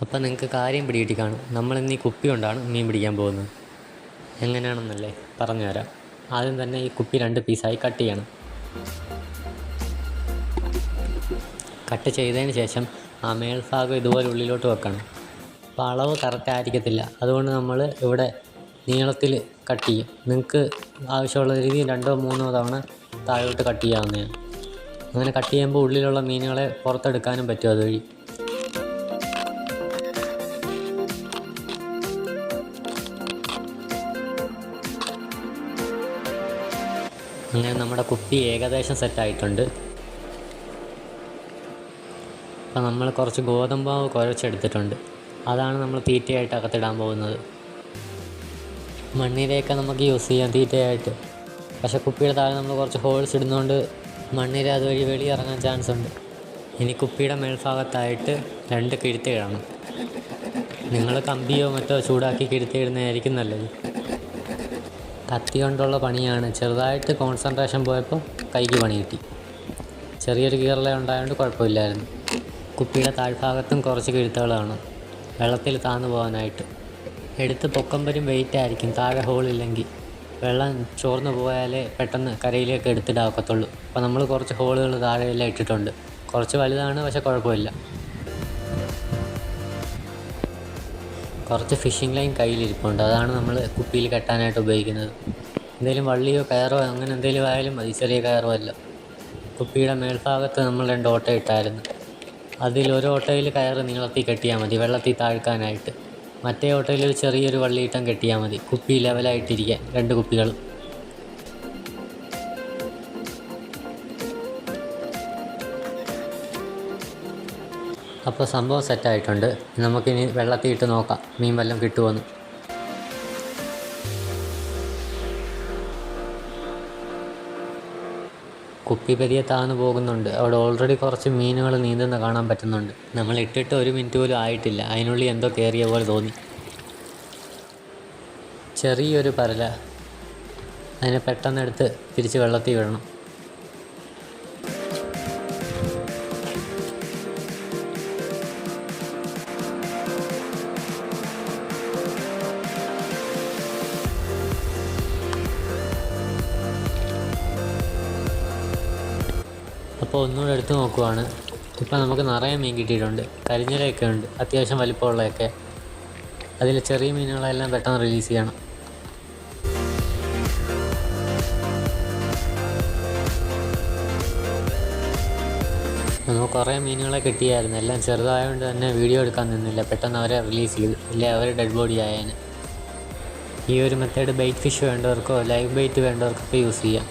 അപ്പം നിങ്ങൾക്ക് കാര്യം പിടികിട്ടി കാണും. നമ്മളിന്ന് ഈ കുപ്പി കൊണ്ടാണ് മീൻ പിടിക്കാൻ പോകുന്നത്. എങ്ങനെയാണെന്നല്ലേ പറഞ്ഞുതരാം ആദ്യം തന്നെ ഈ കുപ്പി രണ്ട് പീസായി കട്ട് ചെയ്യണം. കട്ട് ചെയ്തതിന് ശേഷം ആ മേൽഭാഗം ഇതുപോലെ ഉള്ളിലോട്ട് വെക്കണം. അപ്പോൾ അളവ് കറക്റ്റ് ആയിരിക്കത്തില്ല. അതുകൊണ്ട് നമ്മൾ ഇവിടെ നീളത്തിൽ കട്ട് ചെയ്യും. നിങ്ങൾക്ക് ആവശ്യമുള്ള രീതിയിൽ രണ്ടോ മൂന്നോ തവണ താഴോട്ട് കട്ട് ചെയ്യാവുന്നതാണ്. അങ്ങനെ കട്ട് ചെയ്യുമ്പോൾ ഉള്ളിലുള്ള മീനുകളെ പുറത്തെടുക്കാനും പറ്റും അതുവഴി. അങ്ങനെ നമ്മുടെ കുപ്പി ഏകദേശം സെറ്റായിട്ടുണ്ട് അപ്പോൾ നമ്മൾ കുറച്ച് ഗോതമ്പാവ് കുഴച്ചെടുത്തിട്ടുണ്ട്. അതാണ് നമ്മൾ തീറ്റയായിട്ട് അകത്തിടാൻ പോകുന്നത്. മണ്ണിരയൊക്കെ നമുക്ക് യൂസ് ചെയ്യാം തീറ്റയായിട്ട്. പക്ഷേ കുപ്പിയുടെ താഴെ നമ്മൾ കുറച്ച് ഹോൾസ് ഇടുന്നതുകൊണ്ട് മണ്ണിര അതുവഴി വെളിയിറങ്ങാൻ ചാൻസ് ഉണ്ട്. ഇനി കുപ്പിയുടെ മേൽഭാഗത്തായിട്ട് രണ്ട് കിഴുത്തിടണം നിങ്ങൾ കമ്പിയോ മറ്റോ ചൂടാക്കി കിഴുത്തിയിടുന്നതായിരിക്കും നല്ലത്. കത്തി കൊണ്ടുള്ള പണിയാണ്. ചെറുതായിട്ട് കോൺസെൻട്രേഷൻ പോയപ്പോൾ കൈക്ക് പണി കിട്ടി. ചെറിയൊരു കീറല ഉണ്ടായതുകൊണ്ട് കുഴപ്പമില്ലായിരുന്നു. കുപ്പിയുടെ താഴ്ഭാഗത്തും കുറച്ച് കിഴുത്തുകൾ കാണും വെള്ളത്തിൽ താന്നു പോകാനായിട്ട്. എടുത്ത് പൊക്കം വരും വെയിറ്റ് ആയിരിക്കും. താഴെ ഹോളില്ലെങ്കിൽ വെള്ളം ചോർന്നു പോയാലേ പെട്ടെന്ന് കരയിലേക്ക് എടുത്തിടാക്കത്തുള്ളൂ അപ്പോൾ നമ്മൾ കുറച്ച് ഹോളുകൾ താഴെയെല്ലാം ഇട്ടിട്ടുണ്ട്. കുറച്ച് വലുതാണ് പക്ഷെ കുഴപ്പമില്ല. കുറച്ച് ഫിഷിംഗ് ലൈൻ കയ്യിലിരിപ്പുണ്ട്. അതാണ് നമ്മൾ കുപ്പിയിൽ കെട്ടാനായിട്ട് ഉപയോഗിക്കുന്നത്. എന്തെങ്കിലും വള്ളിയോ കയറോ അങ്ങനെ എന്തെങ്കിലും ആയാലും മതി ചെറിയ കയറോ അല്ല. കുപ്പിയുടെ മേൽഭാഗത്ത് നമ്മൾ രണ്ട് ഓട്ട ഇട്ടായിരുന്നു. അതിൽ ഒരു ഓട്ടയിൽ കയറ് നീളത്തിൽ കെട്ടിയാൽ മതി വെള്ളത്തിൽ താഴ്ക്കാനായിട്ട്. മറ്റേ ഓട്ടയിൽ ഒരു ചെറിയൊരു വള്ളിയിട്ടം കെട്ടിയാൽ മതി കുപ്പി ലെവലായിട്ടിരിക്കാൻ രണ്ട് കുപ്പികളും. അപ്പോൾ സംഭവം സെറ്റായിട്ടുണ്ട് നമുക്കിനി വെള്ളത്തിൽ ഇട്ട് നോക്കാം. മീൻ വല്ലതും കിട്ടുമെന്ന് കുപ്പി പതിയെ താന്ന് പോകുന്നുണ്ട്. അവിടെ ഓൾറെഡി കുറച്ച് മീനുകൾ നീന്തുന്ന കാണാൻ പറ്റുന്നുണ്ട്. നമ്മൾ ഇട്ടിട്ട് ഒരു മിനിറ്റ് പോലും ആയിട്ടില്ല. അതിനുള്ളിൽ എന്തോ കയറിയ പോലെ തോന്നി. ചെറിയൊരു പരല. അതിനെ പെട്ടെന്ന് എടുത്ത് തിരിച്ച് വെള്ളത്തിൽ വിടണം. അപ്പോൾ ഒന്നുകൂടെ എടുത്ത് നോക്കുവാണ്. ഇപ്പോൾ നമുക്ക് നിറയെ മീൻ കിട്ടിയിട്ടുണ്ട്. കരിഞ്ഞിലയൊക്കെ ഉണ്ട്. അത്യാവശ്യം വലിപ്പമുള്ളതൊക്കെ. അതിൽ ചെറിയ മീനുകളെല്ലാം പെട്ടെന്ന് റിലീസ് ചെയ്യണം. നമുക്ക് കുറേ മീനുകളെ കിട്ടിയായിരുന്നു. എല്ലാം ചെറുതായതുകൊണ്ട് തന്നെ വീഡിയോ എടുക്കാൻ നിന്നില്ല. പെട്ടെന്ന് അവരെ റിലീസ് ചെയ്തു. ഇല്ലേ അവർ ഡെഡ് ബോഡി ആയേനെ. ഈ ഒരു മെത്തേഡ് ബൈറ്റ് ഫിഷ് വേണ്ടവർക്കോ ലൈവ് ബൈറ്റ് വേണ്ടവർക്കൊക്കെ യൂസ് ചെയ്യാം.